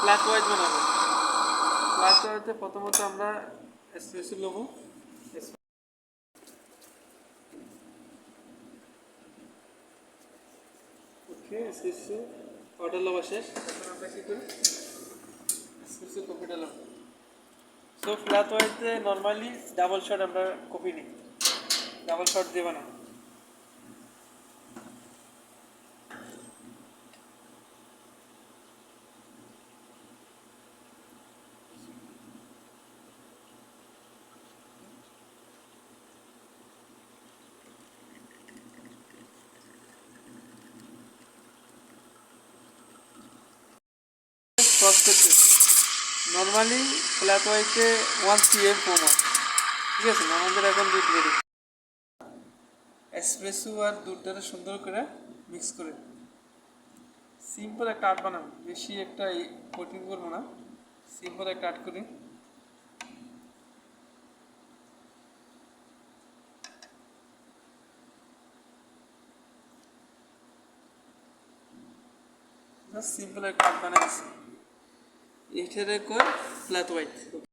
Flat wise বানাবো। Flat ওয়াইজে প্রথমত আমরা এসপ্রেসো নেব। ওকে এসপ্রেসো অর্ডার নেওয়া শেষ। এখন আমরা কী করি? এসপ্রেসো কপিটা নেব। সো ফ্ল্যাট ওয়াইজে নর্মালি ডাবল শট আমরা কপি নিই। ডাবল শট দিয়ে বানাবো করতে নর্মালি ফ্ল্যাট ওয়াইতে ওয়ান সিএম ফোম হয়। ঠিক আছে, আমাদের এখন দুধ রেডি এসপ্রেসো আর দুধটা সুন্দর করে মিক্স করে। সিম্পল একটা আর্ট বানাবো। বেশি একটা কোটিং করব না। সিম্পল একটা আর্ট করি। সিম্পল একটা আর্ট বানাইছি। এটারে কর ফ্ল্যাট হোয়াইট